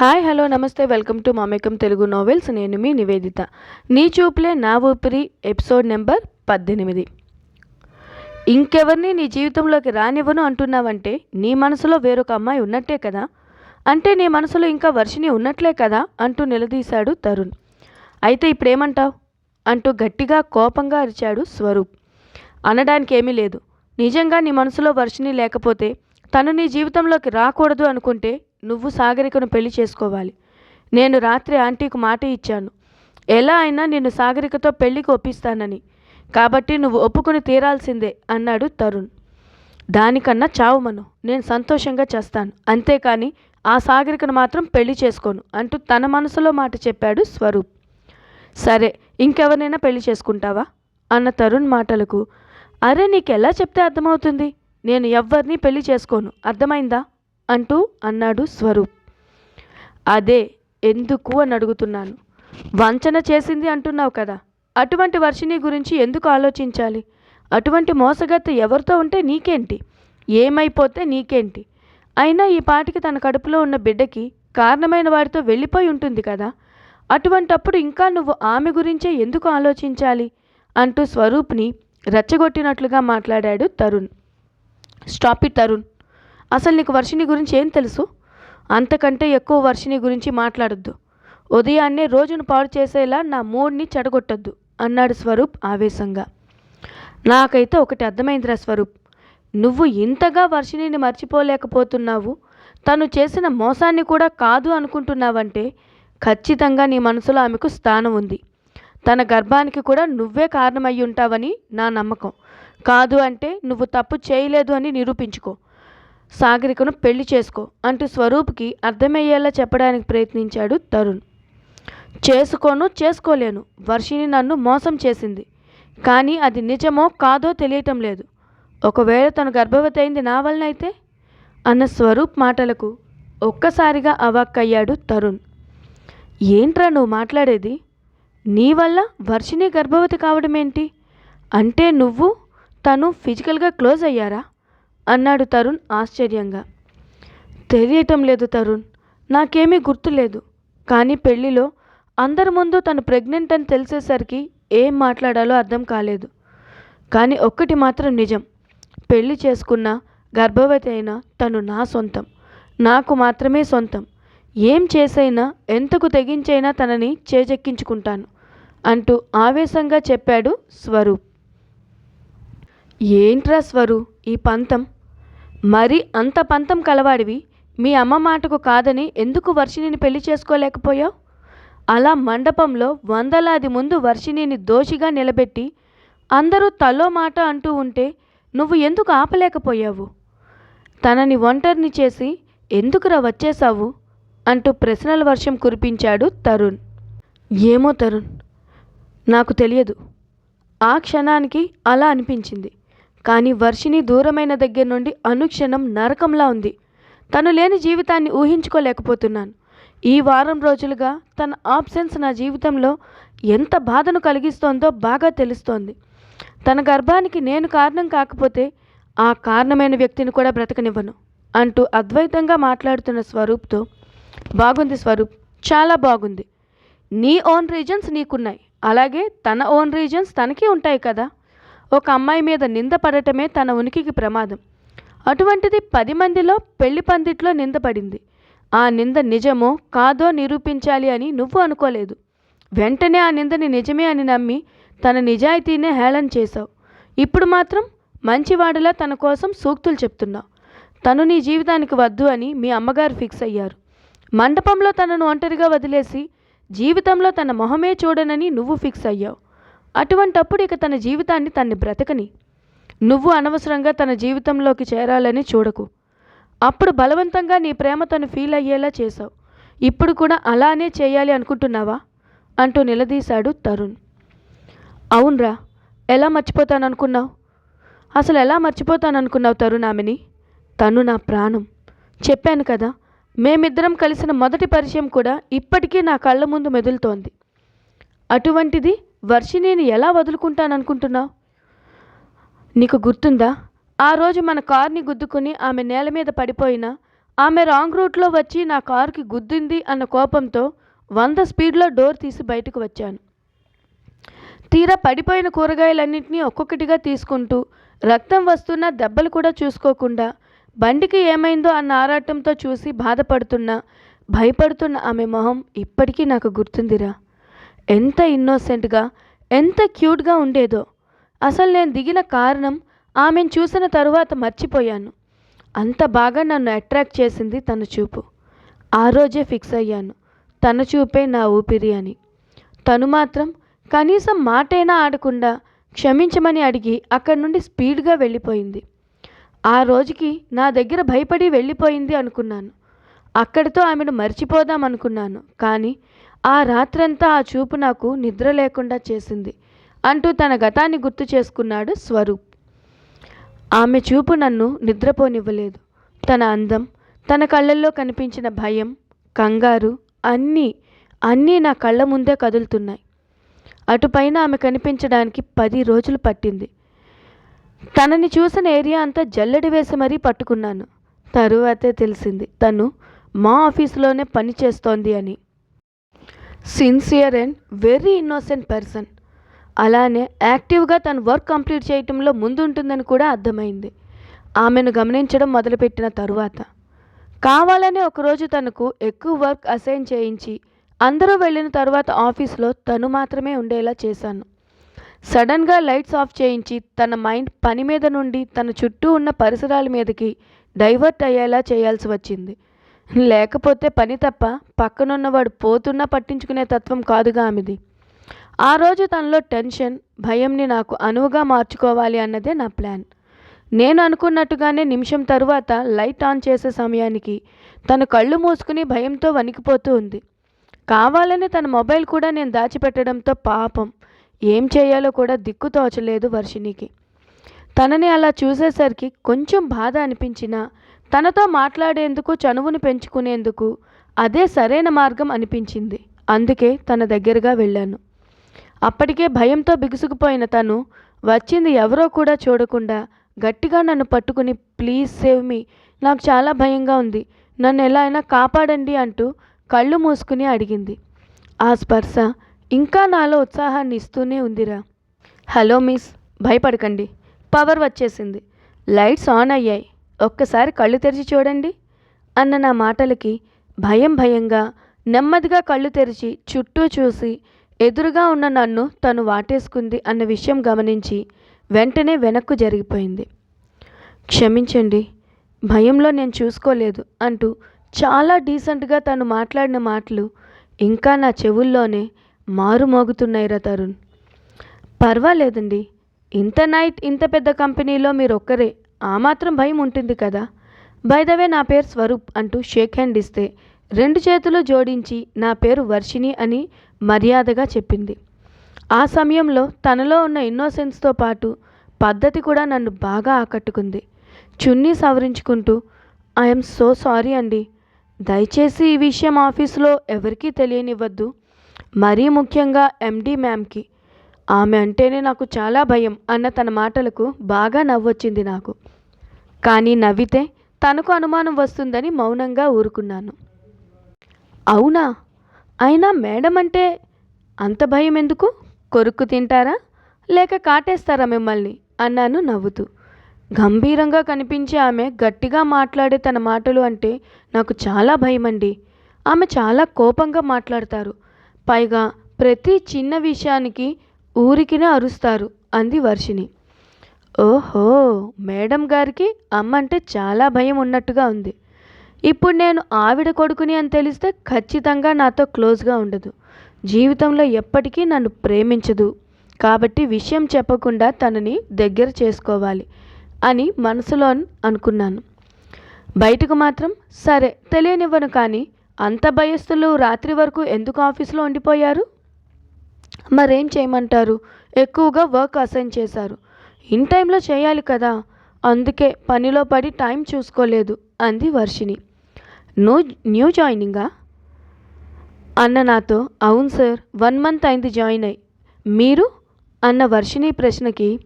Hi hello నమస్తే welcome to మామేకం Telugu novels నేను మీ నివేదిత. నీ చూపులే నా ఊపిరి ఎపిసోడ్ నెంబర్ పద్దెనిమిది. ఇంకెవరిని నీ జీవితంలోకి రానివ్వను అంటున్నావంటే నీ మనసులో వేరొక అమ్మాయి ఉన్నట్టే కదా? అంటే నీ మనసులో ఇంకా వర్షిని ఉన్నట్లే కదా? అంటూ నిలదీశాడు తరుణ్. అయితే ఇప్పుడేమంటావు? అంటూ గట్టిగా కోపంగా అరిచాడు స్వరూప్. అనడానికి ఏమీ లేదు. నిజంగా నీ మనసులో వర్షిని లేకపోతే తను నీ జీవితంలోకి రాకూడదు అనుకుంటే నువ్వు సాగరికను పెళ్ళి చేసుకోవాలి. నేను రాత్రి ఆంటీకి మాట ఇచ్చాను. ఎలా అయినా నిన్ను సాగరికతో పెళ్ళికి ఒప్పిస్తానని. కాబట్టి నువ్వు ఒప్పుకొని తీరాల్సిందే అన్నాడు తరుణ్. దానికన్నా చావుమను నేను సంతోషంగా చేస్తాను. అంతేకాని ఆ సాగరికను మాత్రం పెళ్ళి చేసుకోను అంటూ తన మనసులో మాట చెప్పాడు స్వరూప్. సరే ఇంకెవరినైనా పెళ్ళి చేసుకుంటావా? అన్న తరుణ్ మాటలకు అరే నీకెలా చెప్తే అర్థమవుతుంది? నేను ఎవ్వరిని పెళ్ళి చేసుకోను. అర్థమైందా? అంటూ అన్నాడు స్వరూప్. అదే ఎందుకు అని అడుగుతున్నాను. వంచన చేసింది అంటున్నావు కదా అటువంటి వర్షిని గురించి ఎందుకు ఆలోచించాలి? అటువంటి మోసగత్త ఎవరితో ఉంటే నీకేంటి? ఏమైపోతే నీకేంటి? అయినా ఈ పాటికి తన కడుపులో ఉన్న బిడ్డకి కారణమైన వాడితో వెళ్ళిపోయి ఉంటుంది కదా అటువంటప్పుడు ఇంకా నువ్వు ఆమె గురించే ఎందుకు ఆలోచించాలి? అంటూ స్వరూప్ని రెచ్చగొట్టినట్లుగా మాట్లాడాడు తరుణ్. Stop it Tarun. అసలు నీకు వర్షిని గురించి ఏం తెలుసు? అంతకంటే ఎక్కువ వర్షిని గురించి మాట్లాడొద్దు. ఉదయాన్నే రోజును పాడు చేసేలా నా మూడ్ని చెడగొట్టొద్దు అన్నాడు స్వరూప్ ఆవేశంగా. నాకైతే ఒకటి అర్థమైందిరా స్వరూప్. నువ్వు ఇంతగా వర్షిణిని మర్చిపోలేకపోతున్నావు. తను చేసిన మోసాన్ని కూడా కాదు అనుకుంటున్నావంటే ఖచ్చితంగా నీ మనసులో ఆమెకు స్థానం ఉంది. తన గర్భానికి కూడా నువ్వే కారణమయ్యి ఉంటావని నా నమ్మకం. కాదు అంటే నువ్వు తప్పు చేయలేదు అని నిరూపించుకో. సాగరికను పెళ్ళి చేసుకో అంటూ స్వరూప్కి అర్థమయ్యేలా చెప్పడానికి ప్రయత్నించాడు తరుణ్. చేసుకోను చేసుకోలేను. వర్షిని నన్ను మోసం చేసింది. కానీ అది నిజమో కాదో తెలియటం లేదు. ఒకవేళ తను గర్భవతి అయింది నా వలనైతే? అన్న స్వరూప్ మాటలకు ఒక్కసారిగా అవాక్కయ్యాడు తరుణ్. ఏంట్రా నువ్వు మాట్లాడేది? నీ వల్ల వర్షిని గర్భవతి కావడం ఏంటి అంటే నువ్వు తను ఫిజికల్గా క్లోజ్ అయ్యారా? అన్నాడు తరుణ్ ఆశ్చర్యంగా. తెలియటం లేదు తరుణ్. నాకేమీ గుర్తులేదు కానీ పెళ్ళిలో అందరి ముందు తను ప్రెగ్నెంట్ అని తెలిసేసరికి ఏం మాట్లాడాలో అర్థం కాలేదు. కానీ ఒక్కటి మాత్రం నిజం. పెళ్ళి చేసుకున్న గర్భవతి అయినా తను నా సొంతం. నాకు మాత్రమే సొంతం. ఏం చేసైనా ఎంతకు తెగించైనా తనని చేజెక్కించుకుంటాను అంటూ ఆవేశంగా చెప్పాడు స్వరూప్. ఏంట్రా స్వరూ ఈ పంతం? మరి అంత పంతం కలవాడివి? మీ అమ్మ మాటకు కాదని ఎందుకు వర్షిణిని పెళ్ళి చేసుకోలేకపోయావు? అలా మండపంలో వందలాది ముందు వర్షిణిని దోషిగా నిలబెట్టి అందరూ తలో మాట అంటూ ఉంటే నువ్వు ఎందుకు ఆపలేకపోయావు? తనని ఒంటరిని చేసి ఎందుకురా వచ్చేశావు? అంటూ ప్రశ్నల వర్షం కురిపించాడు తరుణ్. ఏమో తరుణ్ నాకు తెలియదు. ఆ క్షణానికి అలా అనిపించింది. కానీ వర్షిని దూరమైన దగ్గర నుండి అనుక్షణం నరకంలా ఉంది. తను లేని జీవితాన్ని ఊహించుకోలేకపోతున్నాను. ఈ వారం రోజులుగా తన ఆబ్సెన్స్ నా జీవితంలో ఎంత బాధను కలిగిస్తోందో బాగా తెలుస్తోంది. తన గర్భానికి నేను కారణం కాకపోతే ఆ కారణమైన వ్యక్తిని కూడా బ్రతకనివ్వను అంటూ అద్వైతంగా మాట్లాడుతున్న స్వరూప్తో బాగుంది స్వరూప్ చాలా బాగుంది. నీ ఓన్ రీజన్స్ నీకున్నాయి. అలాగే తన ఓన్ రీజన్స్ తనకి ఉంటాయి కదా. ఒక అమ్మాయి మీద నింద పడటమే తన ఉనికికి ప్రమాదం. అటువంటిది పది మందిలో పెళ్ళి పందిట్లో నిందపడింది ఆ నింద నిజమో కాదో నిరూపించాలి అని నువ్వు అనుకోలేదు. వెంటనే ఆ నిందని నిజమే అని నమ్మి తన నిజాయితీనే హేళన చేశావు. ఇప్పుడు మాత్రం మంచివాడిలా తన కోసం సూక్తులు చెప్తున్నావు. తను నీ జీవితానికి వద్దు అని మీ అమ్మగారు ఫిక్స్ అయ్యారు. మండపంలో తనను ఒంటరిగా వదిలేసి జీవితంలో తన మొహమే చూడనని నువ్వు ఫిక్స్ అయ్యావు. అటువంటప్పుడు ఇక తన జీవితాన్ని తన్ని బ్రతకని. నువ్వు అనవసరంగా తన జీవితంలోకి చేరాలని చూడకు. అప్పుడు బలవంతంగా నీ ప్రేమ తను ఫీల్ అయ్యేలా చేశావు. ఇప్పుడు కూడా అలానే చేయాలి అనుకుంటున్నావా? అంటూ నిలదీశాడు తరుణ్. అవునరా ఎలా మర్చిపోతాననుకున్నావు? అసలు ఎలా మర్చిపోతాను అనుకున్నావు తరుణ్ ఆమెని? తను నా ప్రాణం. చెప్పాను కదా మేమిద్దరం కలిసిన మొదటి పరిచయం కూడా ఇప్పటికీ నా కళ్ళ ముందు మెదులుతోంది. అటువంటిది? వర్షిణిని ఎలా వదులుకుంటాననుకుంటున్నావు? నీకు గుర్తుందా? ఆ రోజు మన కార్ని గుద్దుకుని ఆమె నేల మీద పడిపోయినా ఆమె రాంగ్ రూట్లో వచ్చి నా కారుకి గుద్దింది అన్న కోపంతో వంద స్పీడ్లో డోర్ తీసి బయటకు వచ్చాను. తీరా పడిపోయిన కూరగాయలన్నింటినీ ఒక్కొక్కటిగా తీసుకుంటూ రక్తం వస్తున్న దెబ్బలు కూడా చూసుకోకుండా బండికి ఏమైందో అన్న ఆరాటంతో చూసి బాధపడుతున్న భయపడుతున్న ఆమె మొహం ఇప్పటికీ నాకు గుర్తుందిరా. ఎంత ఇన్నోసెంట్గా ఎంత క్యూట్గా ఉండేదో. అసలు నేను దిగిన కారణం ఆమెను చూసిన తరువాత మర్చిపోయాను. అంత బాగా నన్ను అట్రాక్ట్ చేసింది తన చూపు. ఆ రోజే ఫిక్స్ అయ్యాను. తన చూపే నా ఊపిరి అని. తను మాత్రం కనీసం మాటైనా ఆడకుండా క్షమించమని అడిగి అక్కడి నుండి స్పీడ్గా వెళ్ళిపోయింది. ఆ రోజుకి నా దగ్గర భయపడి వెళ్ళిపోయింది అనుకున్నాను. అక్కడితో ఆమెను మర్చిపోదాం అనుకున్నాను. కానీ ఆ రాత్రంతా ఆ చూపు నాకు నిద్ర లేకుండా చేసింది. అంటూ తన గతాన్ని గుర్తు చేసుకున్నాడు స్వరూప్. ఆమె చూపు నన్ను నిద్రపోనివ్వలేదు. తన అందం తన కళ్ళల్లో కనిపించిన భయం కంగారు అన్నీ అన్నీ నా కళ్ళ ముందే కదులుతున్నాయి. అటుపైన ఆమె కనిపించడానికి పది రోజులు పట్టింది. తనని చూసిన ఏరియా అంతా జల్లెడి వేసి మరీ పట్టుకున్నాను. తరువాతే తెలిసింది తను మా ఆఫీసులోనే పని చేస్తోంది అని. Sincere and very innocent person అలానే యాక్టివ్గా తన వర్క్ కంప్లీట్ చేయటంలో ముందుంటుందని కూడా అర్థమైంది. ఆమెను గమనించడం మొదలుపెట్టిన తరువాత కావాలనే ఒకరోజు తనకు ఎక్కువ వర్క్ అసైన్ చేయించి అందరూ వెళ్ళిన తర్వాత ఆఫీస్లో తను మాత్రమే ఉండేలా చేశాను. సడన్గా లైట్స్ ఆఫ్ చేయించి తన మైండ్ పని మీద నుండి తన చుట్టూ ఉన్న పరిసరాల మీదకి డైవర్ట్ అయ్యేలా చేయాల్సి వచ్చింది. లేకపోతే పని తప్ప పక్కనున్నవాడు పోతున్నా పట్టించుకునే తత్వం కాదుగా ఆమెది. ఆ రోజు తనలో టెన్షన్ భయంని నాకు అనువుగా మార్చుకోవాలి అన్నదే నా ప్లాన్. నేను అనుకున్నట్టుగానే నిమిషం తరువాత లైట్ ఆన్ చేసే సమయానికి తను కళ్ళు మూసుకుని భయంతో వణికిపోతూ ఉంది. కావాలని తన మొబైల్ కూడా నేను దాచిపెట్టడంతో పాపం. ఏం చేయాలో కూడా దిక్కు తోచలేదు వర్షినికి తనని అలా చూసేసరికి కొంచెం బాధ అనిపించినా తనతో మాట్లాడేందుకు చనువును పెంచుకునేందుకు అదే సరైన మార్గం అనిపించింది. అందుకే తన దగ్గరగా వెళ్ళాను. అప్పటికే భయంతో బిగుసుకుపోయిన తను వచ్చింది ఎవరో కూడా చూడకుండా గట్టిగా నన్ను పట్టుకుని ప్లీజ్ సేవ్ మీ. నాకు చాలా భయంగా ఉంది. నన్ను ఎలా అయినా కాపాడండి అంటూ కళ్ళు మూసుకుని అడిగింది. ఆ స్పర్శ ఇంకా నాలో ఉత్సాహాన్ని ఇస్తూనే ఉందిరా. Hello miss. భయపడకండి. పవర్ వచ్చేసింది. లైట్స్ ఆన్ అయ్యాయి. ఒక్కసారి కళ్ళు తెరిచి చూడండి అన్న నా మాటలకి భయం భయంగా నెమ్మదిగా కళ్ళు తెరిచి చుట్టూ చూసి ఎదురుగా ఉన్న నన్ను తను వాటేసుకుంది అన్న విషయం గమనించి వెంటనే వెనక్కు జరిగిపోయింది. క్షమించండి భయంలో నేను చూసుకోలేదు అంటూ చాలా డీసెంట్గా తను మాట్లాడిన మాటలు ఇంకా నా చెవుల్లోనే మారుమోగుతున్నాయిరా తరుణ్. పర్వాలేదండి ఇంత నైట్ ఇంత పెద్ద కంపెనీలో మీరు ఒక్కరే ఆ మాత్రం భయం ఉంటుంది కదా? బైదవే నా పేరు స్వరూప్ అంటూ షేక్ హ్యాండ్ ఇస్తే రెండు చేతులు జోడించి నా పేరు వర్షిణి అని మర్యాదగా చెప్పింది. ఆ సమయంలో తనలో ఉన్న ఇన్నోసెన్స్తో పాటు పద్ధతి కూడా నన్ను బాగా ఆకట్టుకుంది. చున్నీ సవరించుకుంటూ ఐఎమ్ సో సారీ అండి. దయచేసి ఈ విషయం ఆఫీసులో ఎవరికీ తెలియనివ్వద్దు. మరీ ముఖ్యంగా ఎండి మ్యామ్కి ఆమె అంటేనే నాకు చాలా భయం అన్న తన మాటలకు బాగా నవ్వొచ్చింది నాకు. కానీ నవ్వితే తనకు అనుమానం వస్తుందని మౌనంగా ఊరుకున్నాను. అవునా? అయినా మేడం అంటే అంత భయం ఎందుకు? కొరుక్కు తింటారా? లేక కాటేస్తారా మిమ్మల్ని? అన్నాను నవ్వుతూ. గంభీరంగా కనిపించే ఆమె గట్టిగా మాట్లాడే తన మాటలు అంటే నాకు చాలా భయమండి. ఆమె చాలా కోపంగా మాట్లాడతారు. పైగా ప్రతి చిన్న విషయానికి ఊరికినే అరుస్తారు అంది వర్షిని ఓహో మేడం గారికి అమ్మ అంటే చాలా భయం ఉన్నట్టుగా ఉంది. ఇప్పుడు నేను ఆవిడ కొడుకుని అని తెలిస్తే ఖచ్చితంగా నాతో క్లోజ్గా ఉండదు. జీవితంలో ఎప్పటికీ నన్ను ప్రేమించదు. కాబట్టి విషయం చెప్పకుండా తనని దగ్గర చేసుకోవాలి అని మనసులో అనుకున్నాను. బయటకు మాత్రం సరే తెలియనివ్వను కానీ అంత భయస్థులు రాత్రి వరకు ఎందుకు ఆఫీస్లో ఉండిపోయారు? మరేం చేయమంటారు? ఎక్కువగా వర్క్ అసైన్ చేశారు. ఇన్ టైంలో చేయాలి కదా. అందుకే పనిలో పడి టైం చూసుకోలేదు అంది వర్షిణి. No new జాయినింగా? అన్న నాతో అవును సార్ వన్ మంత్ అయింది జాయిన్ అయ్యి మీరు? అన్న వర్షిణి ప్రశ్నకి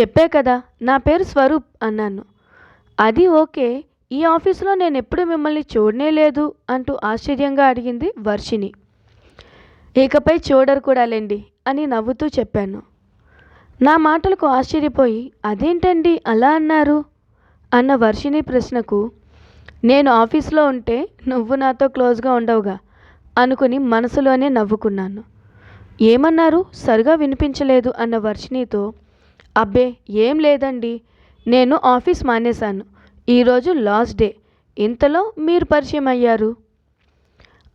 చెప్పే కదా నా పేరు స్వరూప్ అన్నాను. అది ఓకే ఈ ఆఫీసులో నేను ఎప్పుడు మిమ్మల్ని చూడనే లేదు అంటూ ఆశ్చర్యంగా అడిగింది వర్షిణి. ఇకపై చూడరు కూడా లేండి అని నవ్వుతూ చెప్పాను. నా మాటలకు ఆశ్చర్యపోయి అదేంటండి అలా అన్నారు? అన్న వర్షిణి ప్రశ్నకు నేను ఆఫీస్లో ఉంటే నువ్వు నాతో క్లోజ్గా ఉండవుగా అనుకుని మనసులోనే నవ్వుకున్నాను. ఏమన్నారు? సరిగా వినిపించలేదు అన్న వర్షిణితో అబ్బే ఏం లేదండి. నేను ఆఫీస్ మానేశాను. ఈరోజు లాస్ట్ డే. ఇంతలో మీరు పరిచయం అయ్యారు?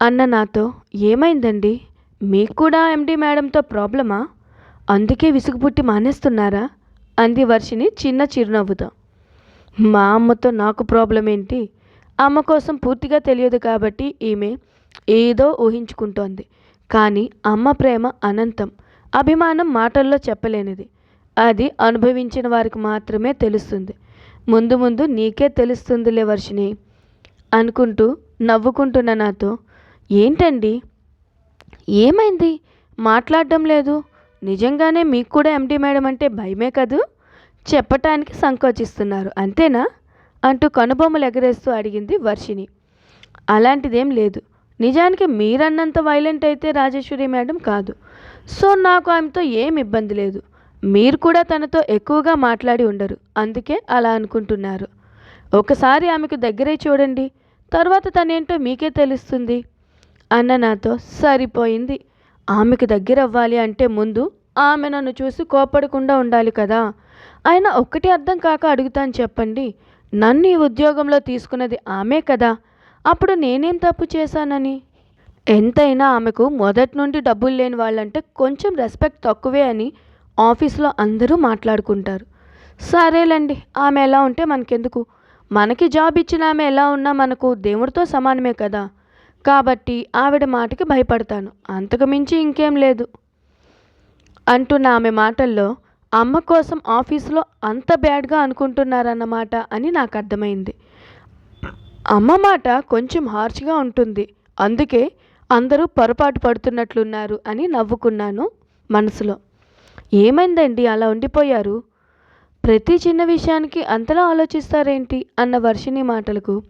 అన్న నాతో ఏమైందండి? మీకు కూడా ఎండి మేడంతో ప్రాబ్లమా? అందుకే విసుగు పుట్టి మానేస్తున్నారా? అంది వర్షిని చిన్న చిరునవ్వుతో. మా అమ్మతో నాకు ప్రాబ్లం ఏంటి అమ్మ కోసం పూర్తిగా తెలియదు కాబట్టి ఈమె ఏదో ఊహించుకుంటోంది. కానీ అమ్మ ప్రేమ అనంతం. అభిమానం మాటల్లో చెప్పలేనిది. అది అనుభవించిన వారికి మాత్రమే తెలుస్తుంది. ముందు ముందు నీకే తెలుస్తుందిలే వర్షిని అనుకుంటూ నవ్వుకుంటున్న నాతో. ఏంటండి? ఏమైంది? మాట్లాడడం లేదు. నిజంగానే మీకు కూడా ఎండి మేడం అంటే భయమే కదూ? చెప్పటానికి సంకోచిస్తున్నారు అంతేనా? అంటూ కనుబొమ్మలు ఎగరేస్తూ అడిగింది వర్షిని అలాంటిదేం లేదు. నిజానికి మీరన్నంత వైలెంట్ అయితే రాజేశ్వరి మేడం కాదు. సో నాకు ఆమెతో ఏం ఇబ్బంది లేదు. మీరు కూడా తనతో ఎక్కువగా మాట్లాడి ఉండరు. అందుకే అలా అనుకుంటున్నారు. ఒకసారి ఆమెకు దగ్గరే చూడండి. తర్వాత తనేంటో మీకే తెలుస్తుంది. అన్న నాతో సరిపోయింది. ఆమెకు దగ్గర అవ్వాలి అంటే ముందు ఆమె నన్ను చూసి కోపడకుండా ఉండాలి కదా. అయినా ఒక్కటి అర్థం కాక అడుగుతాను చెప్పండి. నన్ను ఈ ఉద్యోగంలో తీసుకున్నది ఆమె కదా. అప్పుడు నేనేం తప్పు చేశానని? ఎంతైనా ఆమెకు మొదటి నుండి డబ్బులు లేని వాళ్ళంటే కొంచెం రెస్పెక్ట్ తక్కువే అని ఆఫీస్లో అందరూ మాట్లాడుకుంటారు. సరేలేండి ఆమె ఎలా ఉంటే మనకెందుకు? మనకి జాబ్ ఇచ్చిన ఆమె ఎలా ఉన్నా మనకు దేవుడితో సమానమే కదా. కాబట్టి ఆవిడ మాటకి భయపడతాను. అంతకు మించి ఇంకేం లేదు. అంటున్న ఆమె మాటల్లో అమ్మ కోసం ఆఫీసులో అంత బ్యాడ్గా అనుకుంటున్నారన్నమాట అని నాకు అర్థమైంది. అమ్మ మాట కొంచెం హార్ష్గా ఉంటుంది. అందుకే అందరూ పొరపాటు పడుతున్నట్లున్నారు అని నవ్వుకున్నాను మనసులో. ఏమైందండి? అలా ఉండిపోయారు? ప్రతి చిన్న విషయానికి అంతలా ఆలోచిస్తారేంటి? అన్న వర్షిణి మాటలకు.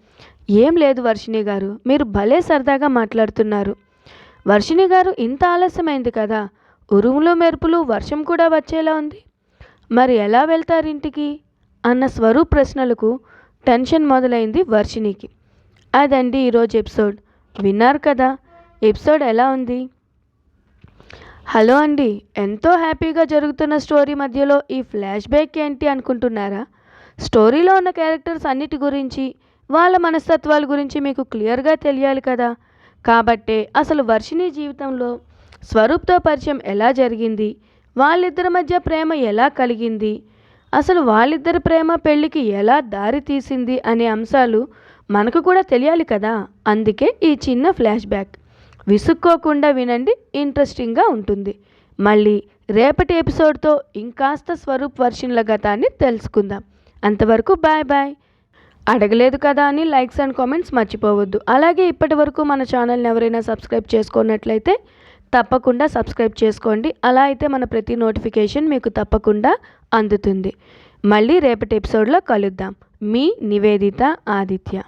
ఏం లేదు వర్షిణి గారు మీరు భలే సరదాగా మాట్లాడుతున్నారు. వర్షిణి గారు ఇంత ఆలస్యమైంది కదా? ఉరుములు మెరుపులు వర్షం కూడా వచ్చేలా ఉంది. మరి ఎలా వెళ్తారు ఇంటికి అన్న స్వరూప్ ప్రశ్నలకు టెన్షన్ మొదలైంది వర్షిణికి. అదండి ఈరోజు ఎపిసోడ్. విన్నారు కదా? ఎపిసోడ్ ఎలా ఉంది? హలో అండి ఎంతో హ్యాపీగా జరుగుతున్న స్టోరీ మధ్యలో ఈ ఫ్లాష్ బ్యాక్ ఏంటి అనుకుంటున్నారా? స్టోరీలో ఉన్న క్యారెక్టర్స్ అన్నిటి గురించి వాళ్ళ మనస్తత్వాల గురించి మీకు క్లియర్గా తెలియాలి కదా? కాబట్టే అసలు వర్షిణి జీవితంలో స్వరూప్తో పరిచయం ఎలా జరిగింది? వాళ్ళిద్దరి మధ్య ప్రేమ ఎలా కలిగింది? అసలు వాళ్ళిద్దరి ప్రేమ పెళ్ళికి ఎలా దారి తీసింది అనే అంశాలు మనకు కూడా తెలియాలి కదా? అందుకే ఈ చిన్న ఫ్లాష్ బ్యాక్. విసుక్కోకుండా వినండి ఇంట్రెస్టింగ్గా ఉంటుంది. మళ్ళీ రేపటి ఎపిసోడ్తో ఇంకాస్త స్వరూప్ వర్షన్ల గతాన్ని తెలుసుకుందాం. అంతవరకు బాయ్ బాయ్ అడగలేదు కదా అని లైక్స్ అండ్ కామెంట్స్ మర్చిపోవద్దు. అలాగే ఇప్పటి వరకు మన ఛానల్ని ఎవరైనా సబ్స్క్రైబ్ చేసుకున్నట్లయితే తప్పకుండా సబ్స్క్రైబ్ చేసుకోండి. అలా అయితే మన ప్రతి నోటిఫికేషన్ మీకు తప్పకుండా అందుతుంది. మళ్ళీ రేపటి ఎపిసోడ్లో కలుద్దాం. మీ నివేదిత ఆదిత్య.